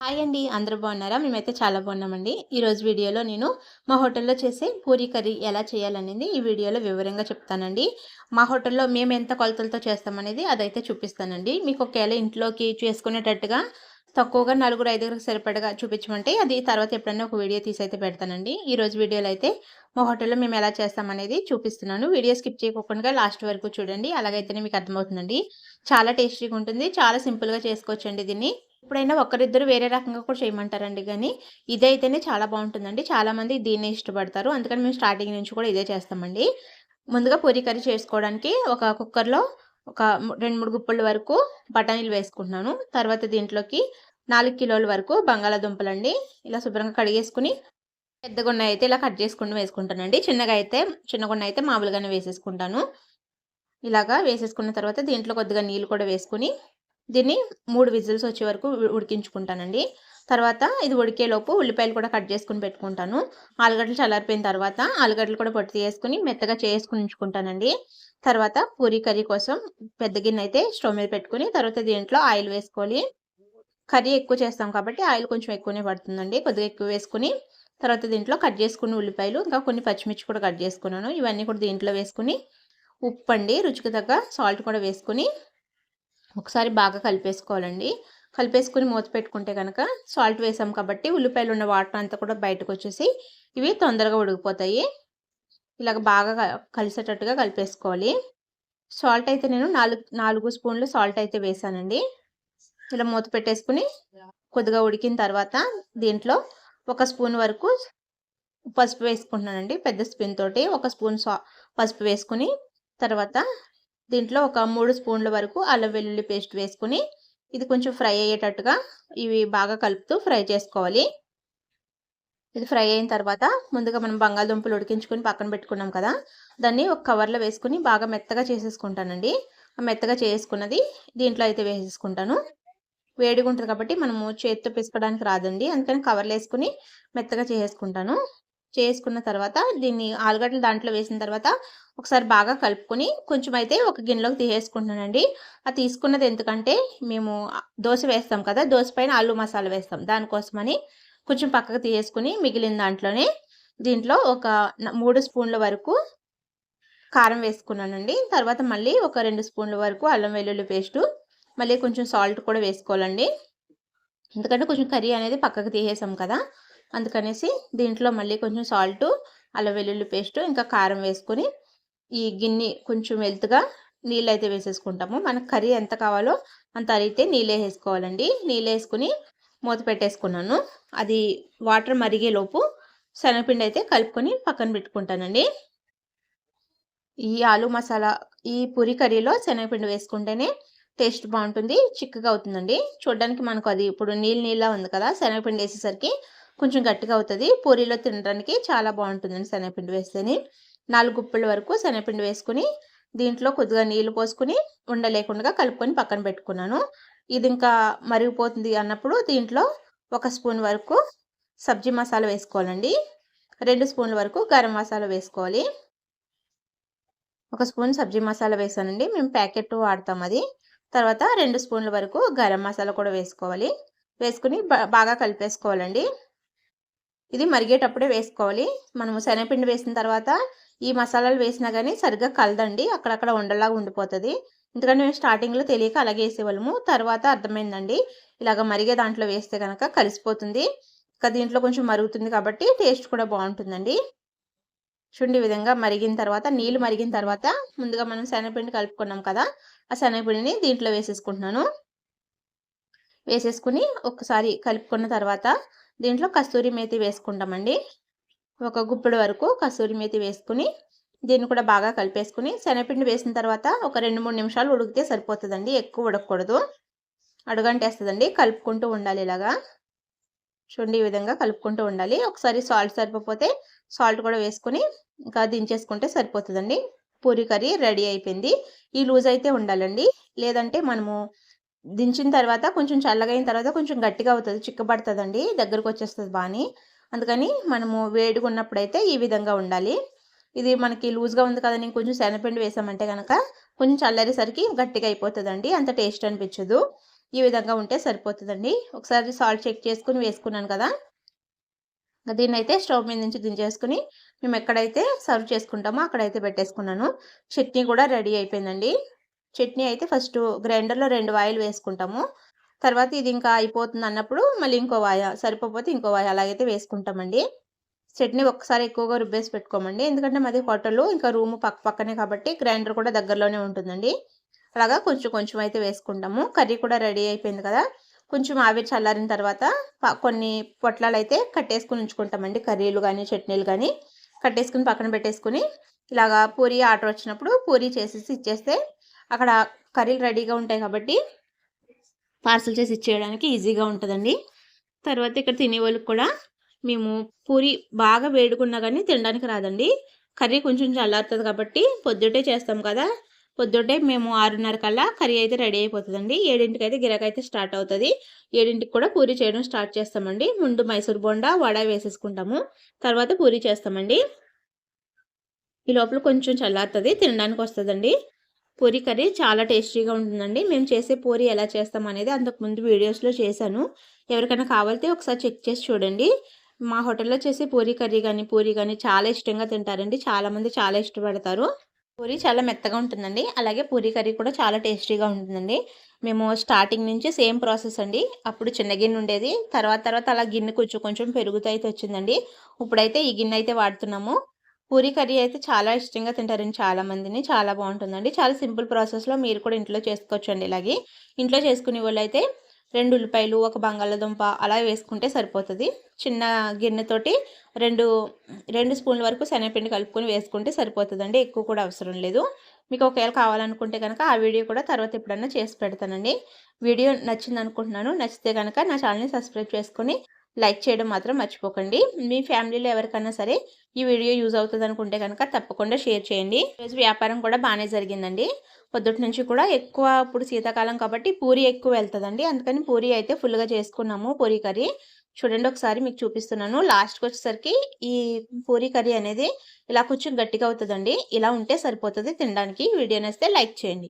Hi అండి అందరూ బాగున్నారా? మేమైతే చాలా బాగున్నామండి. ఈరోజు వీడియోలో నేను మా హోటల్లో చేసే పూరీ కర్రీ ఎలా చేయాలనేది ఈ వీడియోలో వివరంగా చెప్తానండి. మా హోటల్లో మేము ఎంత కొలతలతో చేస్తామనేది అదైతే చూపిస్తానండి. మీకు ఒకవేళ ఇంట్లోకి చేసుకునేటట్టుగా తక్కువగా నలుగురు ఐదుగురికి సరిపడగా చూపించమంటే అది తర్వాత ఎప్పుడైనా ఒక వీడియో తీసి అయితే పెడతానండి. ఈరోజు వీడియోలో అయితే మా హోటల్లో మేము ఎలా చేస్తామనేది చూపిస్తున్నాను. వీడియో స్కిప్ చేయకుండా లాస్ట్ వరకు చూడండి. అలాగైతేనే మీకు అర్థమవుతుందండి. చాలా టేస్టీగా ఉంటుంది. చాలా సింపుల్గా చేసుకోవచ్చండి దీన్ని. ఎప్పుడైనా ఒకరిద్దరు వేరే రకంగా కూడా చేయమంటారండి. కానీ ఇదైతేనే చాలా బాగుంటుందండి. చాలామంది దీన్నే ఇష్టపడతారు. అందుకని మేము స్టార్టింగ్ నుంచి కూడా ఇదే చేస్తామండి. ముందుగా పూరీ కర్రీ చేసుకోవడానికి ఒక కుక్కర్లో ఒక రెండు మూడు గుప్పల వరకు బఠానీలు వేసుకుంటున్నాను. తర్వాత దీంట్లోకి నాలుగు కిలోల వరకు బంగాళాదుంపలండి. ఇలా శుభ్రంగా కడిగేసుకుని పెద్దగున్న అయితే ఇలా కట్ చేసుకుని వేసుకుంటానండి. చిన్నగా అయితే చిన్నగున్న అయితే మామూలుగానే వేసేసుకుంటాను. ఇలాగా వేసేసుకున్న తర్వాత దీంట్లో కొద్దిగా నీళ్ళు కూడా వేసుకుని దీన్ని మూడు విజిల్స్ వచ్చే వరకు ఉడికించుకుంటానండి. తర్వాత ఇది ఉడికేలోపు ఉల్లిపాయలు కూడా కట్ చేసుకుని పెట్టుకుంటాను. ఆలుగడ్డలు చల్లారిపోయిన తర్వాత ఆలుగడ్డలు కూడా పొట్టి తీసుకుని మెత్తగా చేసుకుని ఉంచుకుంటానండి. తర్వాత పూరీ కర్రీ కోసం పెద్ద గిన్నె అయితే స్టవ్ మీద పెట్టుకుని తర్వాత దీంట్లో ఆయిల్ వేసుకోవాలి. కర్రీ ఎక్కువ చేస్తాం కాబట్టి ఆయిల్ కొంచెం ఎక్కువనే పడుతుందండి. కొద్దిగా ఎక్కువ వేసుకుని తర్వాత దీంట్లో కట్ చేసుకుని ఉల్లిపాయలు ఇంకా కొన్ని పచ్చిమిర్చి కూడా కట్ చేసుకున్నాను. ఇవన్నీ కూడా దీంట్లో వేసుకుని ఉప్పు అండి రుచికి తగ్గ సాల్ట్ కూడా వేసుకుని ఒకసారి బాగా కలిపేసుకోవాలండి. కలిపేసుకుని మూత పెట్టుకుంటే కనుక సాల్ట్ వేసాం కాబట్టి ఉల్లిపాయలు ఉన్న వాటర్ అంతా కూడా బయటకు వచ్చేసి ఇవి తొందరగా ఉడికిపోతాయి. ఇలాగ బాగా కలిసేటట్టుగా కలిపేసుకోవాలి. సాల్ట్ అయితే నేను నాలుగు నాలుగు స్పూన్లు సాల్ట్ అయితే వేసానండి. ఇలా మూత పెట్టేసుకుని కొద్దిగా ఉడికిన తర్వాత దీంట్లో ఒక స్పూన్ వరకు పసుపు వేసుకుంటున్నానండి పెద్ద స్పూన్ తోటి. ఒక స్పూన్ పసుపు వేసుకుని తర్వాత దీంట్లో ఒక మూడు స్పూన్ల వరకు అల్లం వెల్లుల్లి పేస్ట్ వేసుకుని ఇది కొంచెం ఫ్రై అయ్యేటట్టుగా ఇవి బాగా కలుపుతూ ఫ్రై చేసుకోవాలి. ఇది ఫ్రై అయిన తర్వాత ముందుగా మనం బంగాళదుంపలు ఉడికించుకొని పక్కన పెట్టుకున్నాం కదా దాన్ని ఒక కవర్లో వేసుకుని బాగా మెత్తగా చేసేసుకుంటానండి. ఆ మెత్తగా చేసుకున్నది దీంట్లో అయితే వేసేసుకుంటాను. వేడిగా ఉంటుంది కాబట్టి మనము చేతితో పిసుకోవడానికి రాదండి అందుకని కవర్లు వేసుకుని మెత్తగా చేసేసుకుంటాను. చేసుకున్న తర్వాత దీన్ని ఆలుగడ్డలు దాంట్లో వేసిన తర్వాత ఒకసారి బాగా కలుపుకొని కొంచెం అయితే ఒక గిన్నెలోకి తీసేసుకుంటున్నానండి. ఆ తీసుకున్నది ఎందుకంటే మేము దోశ వేస్తాం కదా దోశ పైన ఆలు మసాలా వేస్తాం. దానికోసమని కొంచెం పక్కకు తీసేసుకుని మిగిలిన దాంట్లోనే దీంట్లో ఒక మూడు స్పూన్ల వరకు కారం వేసుకున్నానండి. తర్వాత మళ్ళీ ఒక రెండు స్పూన్ల వరకు అల్లం వెల్లుల్లి పేస్టు మళ్ళీ కొంచెం సాల్ట్ కూడా వేసుకోవాలండి. ఎందుకంటే కొంచెం కర్రీ అనేది పక్కకు తీసేసాం కదా. అందుకనేసి దీంట్లో మళ్ళీ కొంచెం సాల్టు అల్లం వెల్లుల్లి పేస్ట్ ఇంకా కారం వేసుకొని ఈ గిన్నె కొంచెం వెల్త్గా నీళ్ళు అయితే వేసేసుకుంటాము. మనకు కర్రీ ఎంత కావాలో అంత అరిగితే నీళ్ళు వేసుకోవాలండి. నీళ్ళు వేసుకుని మూత పెట్టేసుకున్నాను. అది వాటర్ మరిగేలోపు శనగపిండి అయితే కలుపుకొని పక్కన పెట్టుకుంటానండి. ఈ ఆలు మసాలా ఈ పూరి కర్రీలో శనగపిండి వేసుకుంటేనే టేస్ట్ బాగుంటుంది చిక్కగా అవుతుందండి. చూడడానికి మనకు అది ఇప్పుడు నీళ్ళు నీళ్ళ ఉంది కదా శనగపిండి వేసేసరికి కొంచెం గట్టిగా అవుతుంది. పూరీలో తినడానికి చాలా బాగుంటుందండి శనగపిండి వేస్తేనే. నాలుగు గుప్పల వరకు శనగపిండి వేసుకుని దీంట్లో కొద్దిగా నీళ్ళు పోసుకుని ఉండలేకుండా కలుపుకొని పక్కన పెట్టుకున్నాను. ఇది ఇంకా మరిగిపోతుంది అన్నప్పుడు దీంట్లో ఒక స్పూన్ వరకు సబ్జీ మసాలా వేసుకోవాలండి. రెండు స్పూన్ల వరకు గరం మసాలా వేసుకోవాలి. ఒక స్పూన్ సబ్జీ మసాలా వేసానండి. మేము ప్యాకెట్ వాడతాం అది. తర్వాత రెండు స్పూన్ల వరకు గరం మసాలా కూడా వేసుకోవాలి. వేసుకుని బాగా కలిపేసుకోవాలండి. ఇది మరిగేటప్పుడే వేసుకోవాలి. మనము శనగపిండి వేసిన తర్వాత ఈ మసాలాలు వేసినా కానీ సరిగ్గా కలదండి. అక్కడక్కడ ఉండలాగా ఉండిపోతుంది. ఎందుకంటే మేము స్టార్టింగ్లో తెలియక అలాగే వేసేవాళ్ళము. తర్వాత అర్థమైందండి. ఇలాగ మరిగే దాంట్లో వేస్తే కనుక కలిసిపోతుంది. ఇంకా దీంట్లో కొంచెం మరుగుతుంది కాబట్టి టేస్ట్ కూడా బాగుంటుందండి. చూడండి విధంగా మరిగిన తర్వాత నీళ్ళు మరిగిన తర్వాత ముందుగా మనం శనగపిండి కలుపుకున్నాం కదా ఆ శనగపిండిని దీంట్లో వేసేసుకుంటున్నాను. వేసేసుకుని ఒకసారి కలుపుకున్న తర్వాత దీంట్లో కస్తూరి మేతి వేసుకుంటామండి. ఒక గుప్పెడు వరకు కస్తూరి మేతి వేసుకుని దీన్ని కూడా బాగా కలిపేసుకుని శనగపిండి వేసిన తర్వాత ఒక రెండు మూడు నిమిషాలు ఉడికితే సరిపోతుందండి. ఎక్కువ ఉడకకూడదు. అడుగంటేస్తుందండి. కలుపుకుంటూ ఉండాలి ఇలాగా. చూడండి ఈ విధంగా కలుపుకుంటూ ఉండాలి. ఒకసారి సాల్ట్ సరిపోతే సాల్ట్ కూడా వేసుకొని ఇంకా దించేసుకుంటే సరిపోతుందండి. పూరి కర్రీ రెడీ అయిపోయింది. ఈ లూజ్ అయితే ఉండాలండి. లేదంటే మనము దించిన తర్వాత కొంచెం చల్లగా అయిన తర్వాత కొంచెం గట్టిగా అవుతుంది చిక్కబడుతుందండి దగ్గరకు వచ్చేస్తుంది బాగా అందుకని మనము వేడిగా ఉన్నప్పుడైతే ఈ విధంగా ఉండాలి. ఇది మనకి లూజ్గా ఉంది కదా నేను కొంచెం శనగపిండి వేసామంటే కనుక కొంచెం చల్లరేసరికి గట్టిగా అయిపోతుందండి అంత టేస్ట్ అనిపించదు. ఈ విధంగా ఉంటే సరిపోతుందండి. ఒకసారి సాల్ట్ చెక్ చేసుకుని వేసుకున్నాను కదా. దీన్ని అయితే స్టవ్ మీద నుంచి దించేసుకుని మేము ఎక్కడైతే సర్వ్ చేసుకుంటామో అక్కడైతే పెట్టేసుకున్నాను. చట్నీ కూడా రెడీ అయిపోయిందండి. చట్నీ అయితే ఫస్ట్ గ్రైండర్లో రెండు వాయిలు వేసుకుంటాము. తర్వాత ఇది ఇంకా అయిపోతుంది అన్నప్పుడు మళ్ళీ ఇంకో వాయ సరిపోతే ఇంకో వాయ అలాగైతే వేసుకుంటామండి. చట్నీ ఒకసారి ఎక్కువగా రుబ్బేసి పెట్టుకోమండి. ఎందుకంటే మాది హోటల్ ఇంకా రూమ్ పక్క పక్కనే కాబట్టి గ్రైండర్ కూడా దగ్గరలోనే ఉంటుందండి. అలాగా కొంచెం కొంచెం అయితే వేసుకుంటాము. కర్రీ కూడా రెడీ అయిపోయింది కదా. కొంచెం ఆవిరి చల్లారిన తర్వాత కొన్ని పొట్లాలు అయితే కట్టేసుకుని ఉంచుకుంటామండి. కర్రీలు కానీ చట్నీలు కానీ కట్టేసుకుని పక్కన పెట్టేసుకుని ఇలాగా పూరి ఆర్డర్ వచ్చినప్పుడు పూరి చేసేసి ఇచ్చేస్తే అక్కడ కర్రీలు రెడీగా ఉంటాయి కాబట్టి పార్సల్ చేసి ఇచ్చేయడానికి ఈజీగా ఉంటుందండి. తర్వాత ఇక్కడ తినే వాళ్ళకి కూడా మేము పూరి బాగా వేడుకున్నా కానీ తినడానికి రాదండి. కర్రీ కొంచెం చల్లారుతుంది కాబట్టి పొద్దుటే చేస్తాం కదా. పొద్దుటే మేము ఆరున్నర కల్లా కర్రీ అయితే రెడీ అయిపోతుందండి. ఏడింటికి అయితే గిరాక అయితే స్టార్ట్ అవుతుంది. ఏడింటికి కూడా పూరి చేయడం స్టార్ట్ చేస్తామండి. ముందు మైసూర్ బొండా వడ వేసేసుకుంటాము. తర్వాత పూరి చేస్తామండి. ఈ లోపల కొంచెం చల్లారుతుంది తినడానికి వస్తుందండి. పూరి కర్రీ చాలా టేస్టీగా ఉంటుందండి. మేము చేసే పూరి ఎలా చేస్తాం అనేది అంతకుముందు వీడియోస్లో చేశాను. ఎవరికైనా కావాలితే ఒకసారి చెక్ చేసి చూడండి. మా హోటల్లో చేసే పూరి కర్రీ కానీ పూరి కానీ చాలా ఇష్టంగా తింటారండి. చాలామంది చాలా ఇష్టపడతారు. పూరి చాలా మెత్తగా ఉంటుందండి. అలాగే పూరి కర్రీ కూడా చాలా టేస్టీగా ఉంటుందండి. మేము స్టార్టింగ్ నుంచి సేమ్ ప్రాసెస్ అండి. అప్పుడు చిన్న గిన్నె ఉండేది. తర్వాత తర్వాత అలా గిన్నె కొంచెం కొంచెం పెరుగుతూ అయితే వచ్చిందండి ఇప్పుడైతే ఈ గిన్నె అయితే వాడుతున్నాము. పూరి కర్రీ అయితే చాలా ఇష్టంగా తింటారండి చాలా మందిని. చాలా బాగుంటుందండి. చాలా సింపుల్ ప్రాసెస్లో మీరు కూడా ఇంట్లో చేసుకోవచ్చండి ఇలాగే. ఇంట్లో చేసుకునే వాళ్ళు అయితే రెండు ఉల్లిపాయలు ఒక బంగాళదుంప అలా వేసుకుంటే సరిపోతుంది. చిన్న గిన్నెతోటి రెండు రెండు స్పూన్ల వరకు శనగపిండి కలుపుకొని వేసుకుంటే సరిపోతుందండి. ఎక్కువ కూడా అవసరం లేదు. మీకు ఒకవేళ కావాలనుకుంటే కనుక ఆ వీడియో కూడా తర్వాత ఎప్పుడన్నా చేసి పెడతానండి. వీడియో నచ్చింది అనుకుంటున్నాను నచ్చితే కనుక నా ఛానల్ని సబ్స్క్రైబ్ చేసుకొని లైక్ చేయడం మాత్రం మర్చిపోకండి. మీ ఫ్యామిలీలో ఎవరికైనా సరే ఈ వీడియో యూజ్ అవుతుంది అనుకుంటే కనుక తప్పకుండా షేర్ చేయండి. ఈరోజు వ్యాపారం కూడా బాగానే జరిగిందండి. పొద్దుటి నుంచి కూడా ఎక్కువ ఇప్పుడు శీతాకాలం కాబట్టి పూరి ఎక్కువ వెళ్తుందండి. అందుకని పూరి అయితే ఫుల్గా చేసుకున్నాము పూరి కర్రీ. చూడండి ఒకసారి మీకు చూపిస్తున్నాను. లాస్ట్కి వచ్చేసరికి ఈ పూరి కర్రీ అనేది ఇలా కొంచెం గట్టిగా అవుతుందండి. ఇలా ఉంటే సరిపోతుంది తినడానికి. వీడియో నేస్తే లైక్ చేయండి.